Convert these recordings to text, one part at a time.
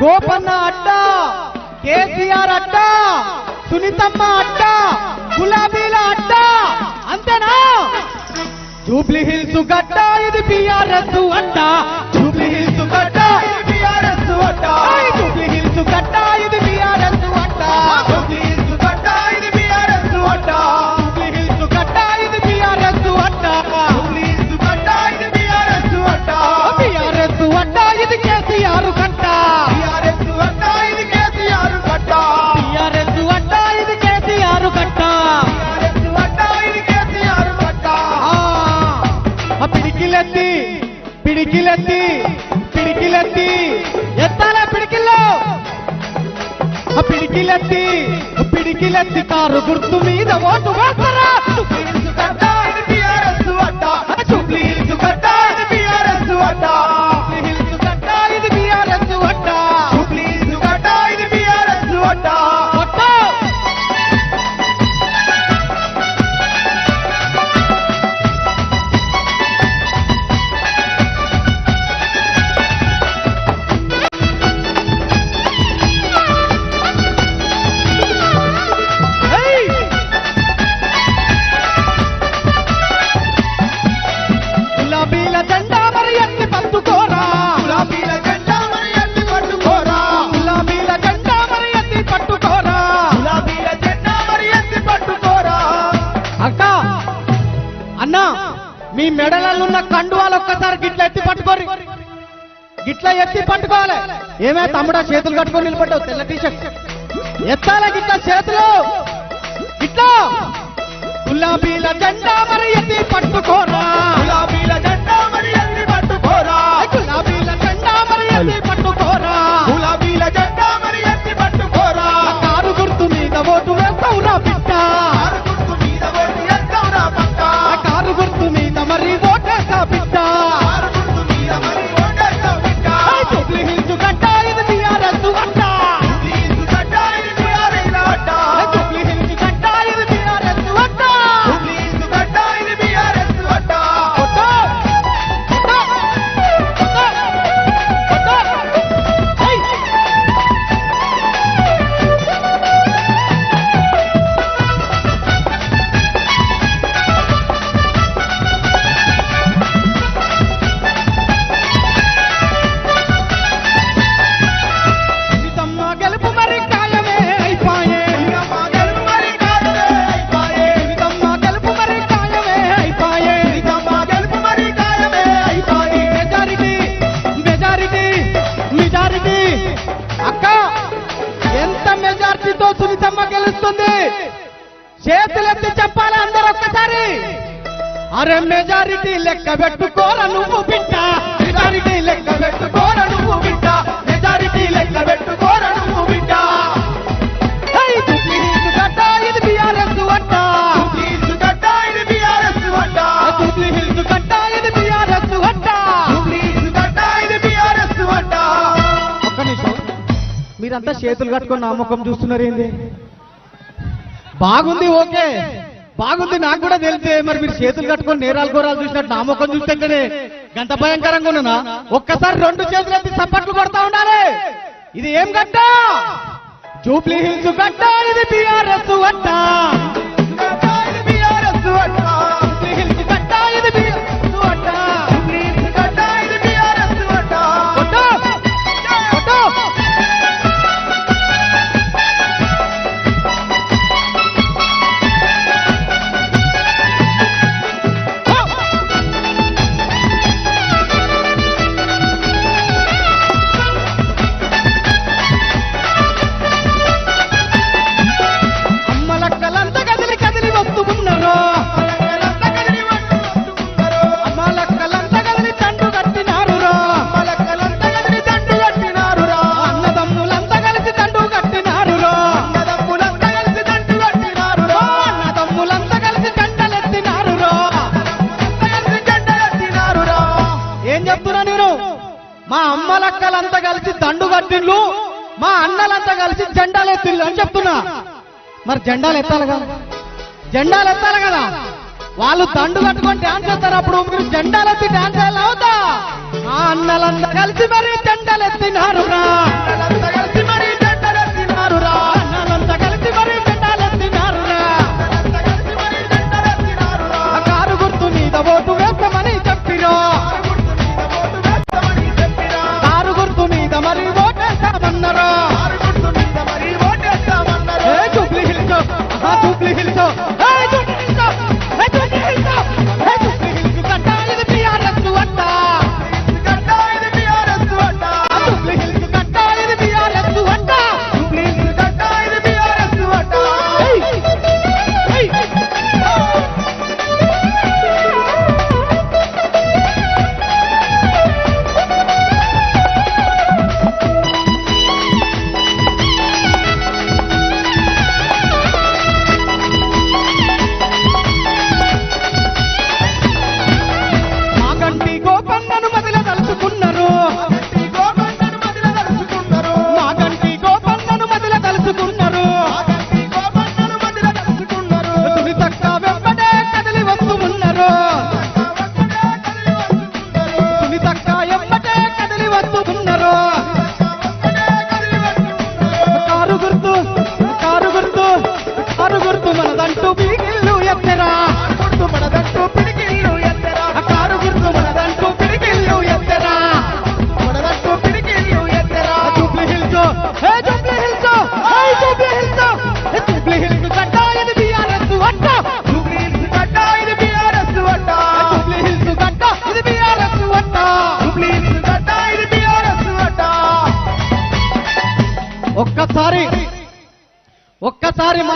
గోపన్న అడ్డ కేసీఆర్ అడ్డ సునీతమ్మ అడ్డ గులాబీల అడ్డ అంతేనా? జూబ్లీ హిల్స్ గడ్డ ఇది బిఆర్ఎస్ అడ్డ జూబ్లీ హిల్స్ గడ్డ ఇది బిఆర్ఎస్ అడ్డ జూబ్లీ హిల్స్ గడ్డ ఇది బిఆర్ఎస్ అడ్డ జూబ్లీ హిల్స్ గడ్డ ఇది బిఆర్ఎస్ అడ్డ పిడికిలెత్తి పిడికిలెత్తి కారు గుర్తు మీద ఓటు వేస్తారా? పట్టుకోరి గిట్ల ఎత్తి పట్టుకోవాలి. ఏమే తమ్ముడా చేతులు కట్టుకొని నిలబడ్డావు తెల్ల టీషర్ట్. ఎత్తాల గిట్ల చేతులు? ఇట్లా. గులాబీల జెండా మరి ఎత్తి పట్టుకో. మెజారిటీతో సునీతమ్మ గెలుస్తుంది. చేతులెత్తి చెప్పాలి అందరూ ఒక్కసారి? అరే మెజారిటీ లెక్క పెట్టుకోరా నువ్వు బిడ్డ. మెజారిటీ లెక్క పెట్టుకోరా నువ్వు బిడ్డ. మెజారిటీ లెక్క పెట్టుకోరా నువ్వు బిడ్డ. మీరంతా చేతులు కట్టుకొని నా ముఖం చూస్తున్నారు ఏంది? బాగుంది ఓకే. బాగుంది నాకు కూడా తెలిసే. మరి మీరు చేతులు కట్టుకొని నేరాలు కూరాలు చూసినట్టు నా ముఖం చూస్తేనే గంత భయంకరంగా ఉన్నానా? ఒక్కసారి రెండు చేతులు ఎత్తి చప్పట్లు కొడతా ఉండాలి. ఇది ఏం గడ్డ జూబ్లీ హిల్స్ గడ్డ ఇది బిఆర్ఎస్ అడ్డ మా అన్నలంతా కలిసి జెండాలు ఎత్తిండ్లు అని చెప్తున్నా. మరి జెండాలు ఎత్తాలి కదా? జెండాలు ఎత్తాలి కదా? వాళ్ళు దండు కట్టుకొని డాన్స్ చేస్తారు అప్పుడు. మీరు జెండాలు ఎత్తి డాన్స్ చేయాలి. అవుతా.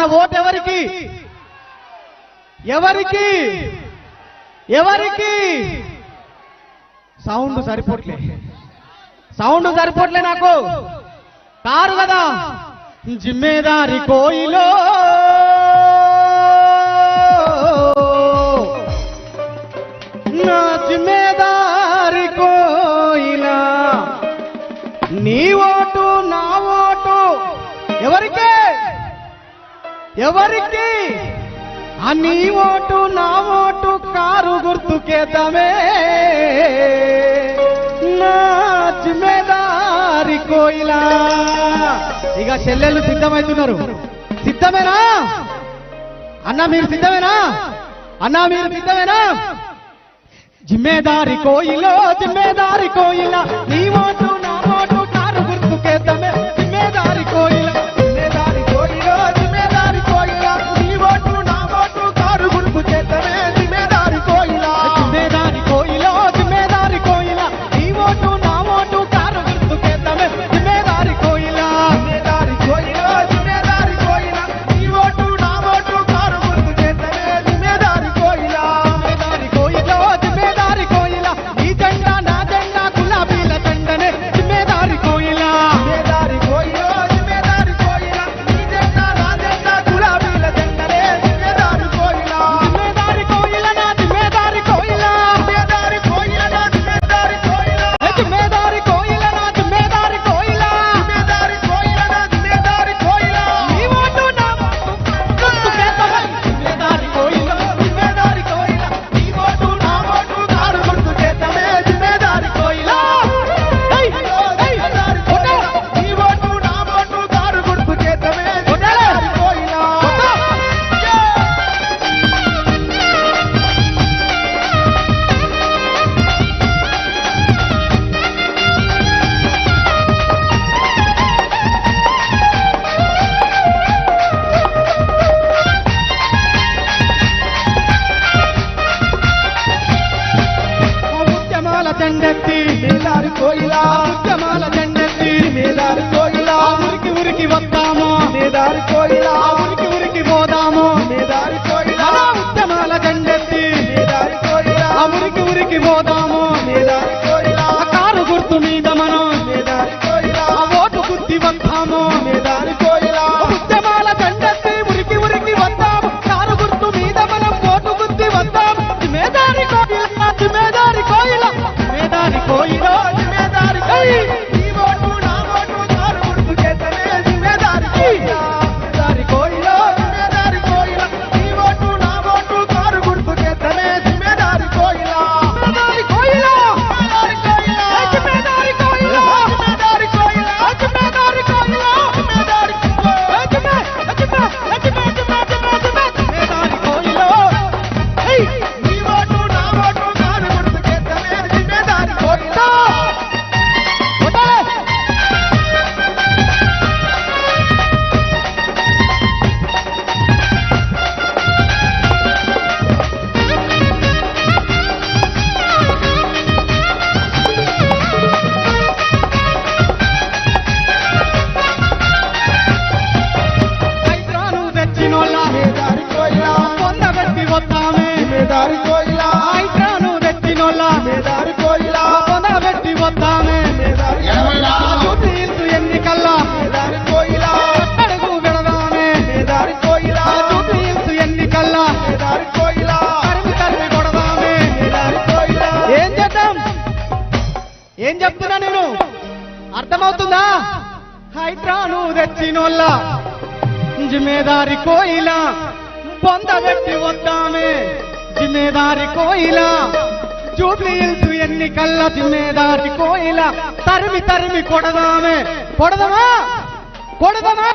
మన ఓటు ఎవరికి? ఎవరికి? ఎవరికి? సౌండ్ సరిపోట్లే. సౌండ్ సరిపోట్లే నాకు. కారు కదా? జిమ్మేదారి కోయిలో. నా జిమ్మేదారి కోయిలా. నీ ఓటు నా ఓటు ఎవరికే? ఎవరికి? అని ఓటు నా ఓటు కారు గుర్తుకేద్దామే నా కోయిలా. ఇక చెల్లెళ్ళు సిద్ధమవుతున్నారు సిద్ధమేనా? అన్నా మీరు సిద్ధమేనా? అన్నా మీరు సిద్ధమేనా? జిమ్మేదారి కోయిలో జిమ్మేదారి కోయిలా నీవో రంగెత్తి మేలారి కోయిలా ముత్యమాల జెండెత్తి మేలారి కోయిలా ఉరికి ఉరికి వస్తాము మేదారి కోయిలా ఉరికి ఉరికి పోదాము? మేదారి కోయిలా ముత్యమాల జెండెత్తి మేదారి కోయిలా ఉరికి ఉరికి పోదాము? అవుతుందా హైడ్రాను తెచ్చినోళ్ళ జిమ్మేదారి కోయిలా పొందబెట్టి వద్దామే. జిమ్మేదారి కోయిలా చూపించు ఎన్ని కళ్ళ జిమ్మేదారి కోయిలా తరిమి తరిమి కొడదామే. కొడదమా? కొడదమా?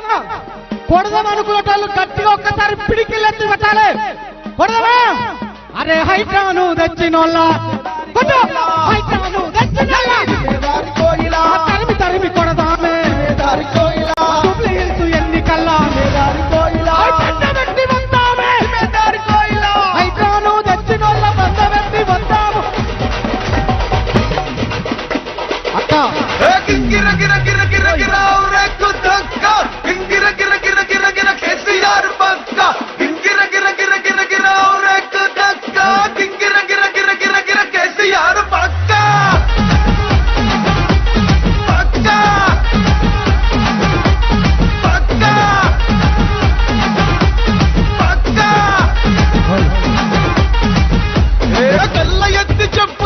కొడదాం అనుకునేటోళ్ళు ఒక్కసారి పిడికిల్లెత్తి పెట్టాలి. కొడదమా? అరే హైడ్రాను తెచ్చినోళ్ళ